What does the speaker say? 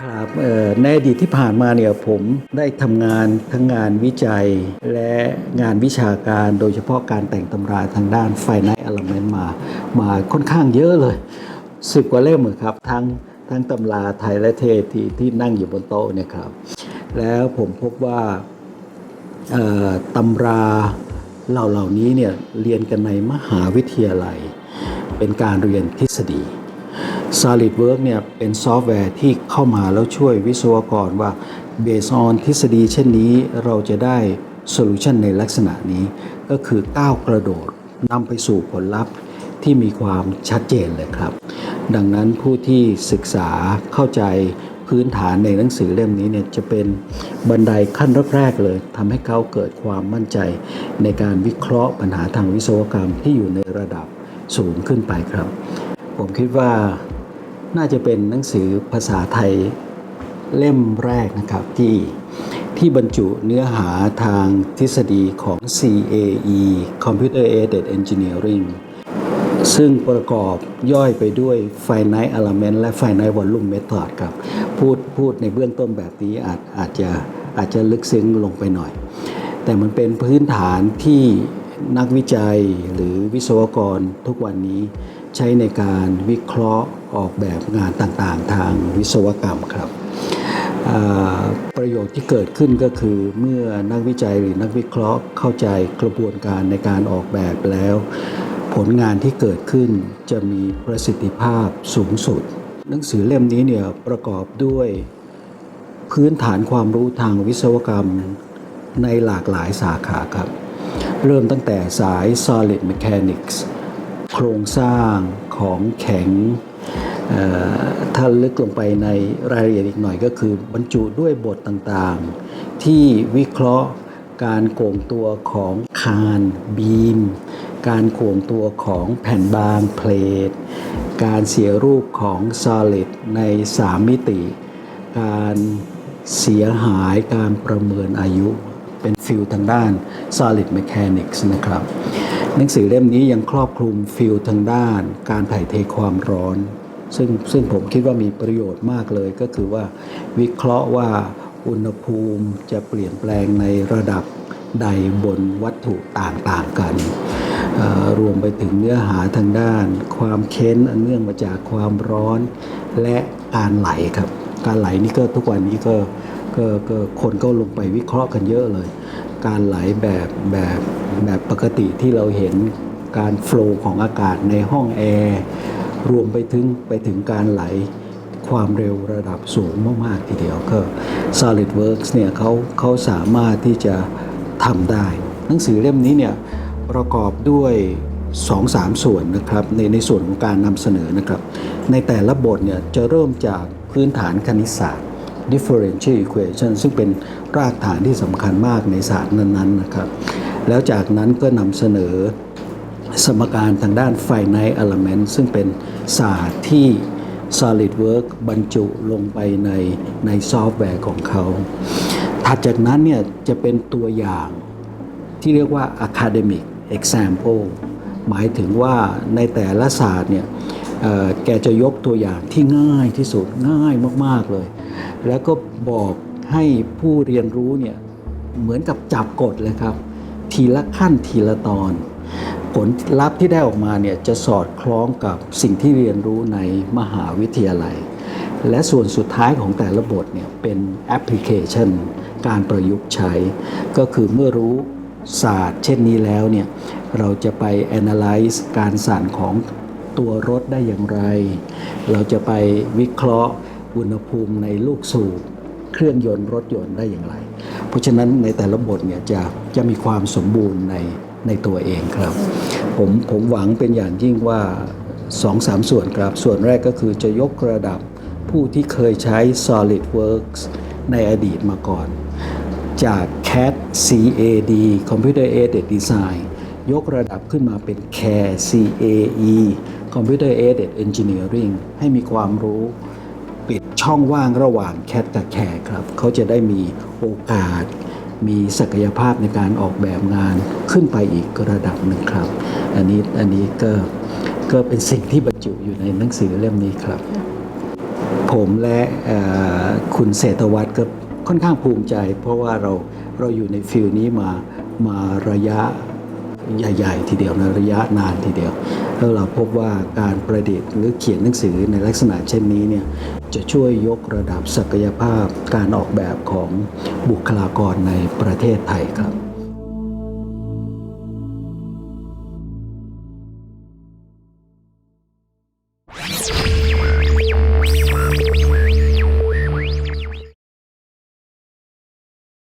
ครับเอ่อในอดีตที่ผ่านมาเนี่ยผมได้ทำงานทั้งงานวิจัย และงานวิชาการโดยเฉพาะการแต่งตำราทางด้านไฟน a ์ e ลเมนต์มา มาค่อนข้างเยอะเลยสิบกว่าเล่มเลยครับทั้งทั้งตำราไทยและเทศที่ที่นั่งอยู่บนโต๊ะเนี่ยครับ แล้วผมพบว่าตำราเหล่าเหล่านี้เนี่ยเรียนกันในมหาวิทยาลัย เป็นการเรียนทฤษฎี SolidWork เนี่ยเป็นซอฟต์แวร์ที่เข้ามาแล้วช่วยวิศวกรว่า based on ทฤษฎีเช่นนี้เราจะได้โซลูชันในลักษณะนี้ก็คือก้าวกระโดดนำไปสู่ผลลัพธ์ที่มีความชัดเจนเลยครับ ดังนั้นผู้ที่ศึกษาเข้าใจพื้นฐานในหนังสือเล่มนี้เนี่ยจะเป็นบันไดขั้นแรกๆเลยทำให้เขาเกิดความมั่นใจ ในการวิเคราะห์ปัญหาทางวิศวกรรมที่อยู่ในระดับสูงขึ้นไปครับ ผมคิดว่า น่าจะเป็นหนังสือภาษาไทยเล่มแรกนะครับที่ที่บรรจุเนื้อหาทางทฤษฎีของ CAE Computer Aided Engineering ซึ่งประกอบย่อยไปด้วย Finite Element และ Finite Volume Method ครับ พูดพูดในเบื้องต้นแบบนี้อาจอาจจะอาจจะลึกซึ้งลงไปหน่อย แต่มันเป็นพื้นฐานที่นักวิจัยหรือวิศวกรทุกวันนี้ ใช้ในการวิเคราะห์ออกแบบงานต่างๆ ทางวิศวกรรมครับประโยชน์ที่เกิดขึ้นก็คือเมื่อนักวิจัยหรือนักวิเคราะห์เข้าใจกระบวนการในการออกแบบแล้ว ผลงานที่เกิดขึ้นจะมีประสิทธิภาพสูงสุด หนังสือเล่มนี้เนี่ยประกอบด้วยพื้นฐานความรู้ทางวิศวกรรมในหลากหลายสาขาครับ เริ่มตั้งแต่สาย solid mechanics โครงสร้างของแข็งถ้าลึกลงไปในรายละเอียดอีกหน่อยก็คือบรรจุด้วยบทต่างๆ ที่วิเคราะห์การโก่งตัวของคานบีม การโก่งตัวของแผ่นบางเพลทการเสียรูปของ solid ใน 3 มิติ การเสียหายการประเมินอายุ เป็นฟิลทางด้าน solid mechanics นะครับ หนังสือเล่มนี้ยังครอบคลุมฟิลทางด้าน การถ่ายเทความร้อน ซึ่งซึ่งผมคิดว่ามีประโยชน์มากเลยก็คือว่า วิเคราะห์ว่าอุณหภูมิจะเปลี่ยนแปลงในระดับใดบนวัตถุต่างๆกัน รวมไปถึงเนื้อหาทางด้าน ความเค้นอันเนื่องมาจากความร้อน และการไหลครับ การไหลนี่ก็ทุกวันนี้ก็ก็คนก็ลงไปวิเคราะห์กันเยอะเลย การไหลแบบแบบแบบปกติที่เราเห็นการโฟล์ของอากาศในห้องแอร์รวมไปถึงไปถึงการไหลความเร็วระดับสูงมาก ๆ ทีเดียวก็ SolidWorks เนี่ยเขาเขาสามารถที่จะทำได้ หนังสือเล่มนี้เนี่ยประกอบด้วย2-3ส่วนนะครับในในส่วนของการนำเสนอนะครับ ในแต่ละบทเนี่ยจะเริ่มจากพื้นฐานคณิตศาสตร์ differential equation ซึ่งเป็นรากฐานที่สำคัญมากในศาสตร์นั้นๆนะครับ แล้วจากนั้นก็นำเสนอสมการทางด้าน finite element ซึ่งเป็นศาสตร์ที่ SolidWorks บรรจุลงไปในในซอฟต์แวร์ของเขา ถัดจากนั้นเนี่ยจะเป็นตัวอย่างที่เรียกว่า academic example หมายถึงว่าในแต่ละศาสตร์เนี่ยแกจะยกตัวอย่างที่ง่ายที่สุดง่ายมาก ๆ เลย แล้วก็บอกให้ผู้เรียนรู้เนี่ยเหมือนกับจับกฎเลยครับ ทีละขั้นทีละตอน ผลลัพธ์ที่ได้ออกมาเนี่ยจะสอดคล้องกับสิ่งที่เรียนรู้ในมหาวิทยาลัย และส่วนสุดท้ายของแต่ละบทเนี่ยเป็นแอปพลิเคชัน การประยุกต์ใช้ ก็คือเมื่อรู้ศาสตร์ เช่นนี้แล้วเนี่ยเราจะไป analyze การสั่นของตัวรถได้อย่างไร เราจะไปวิเคราะห์ อุณหภูมิในลูกสูบเครื่องยนต์รถยนต์ได้อย่างไร เพราะฉะนั้นในแต่ละบทเนี่ยจะจะมีความสมบูรณ์ในในตัวเองครับ ผมผมหวังเป็นอย่างยิ่งว่า2อสามส่วนครับ ส่วนแรกก็คือจะยกระดับผู้ที่เคยใช้ SolidWorks ในอดีตมาก่อน จาก CAD CAD Computer Aided Design ยกระดับขึ้นมาเป็น CAE CAE Computer Aided Engineering ให้มีความรู้ ปิดช่องว่างระหว่างแคทกับแคร์ครับ เขาจะได้มีโอกาส มีศักยภาพในการออกแบบงานขึ้นไปอีกระดับหนึ่งครับ อันนี้อันนี้ก็ก็เป็นสิ่งที่บรรจุอยู่ในหนังสือเล่มนี้ครับ ผมและคุณเศรษฐวัฒน์ก็ค่อนข้างภูมิใจ เพราะว่าเราเราอยู่ในฟิลนี้มามาระยะใหญ่ ๆ ทีเดียวนะระยะนานทีเดียว แล้วเราพบว่าการประดิษฐ์หรือเขียนหนังสือในลักษณะเช่นนี้เนี่ยจะช่วยยกระดับศักยภาพการออกแบบของบุคลากรในประเทศไทยครับ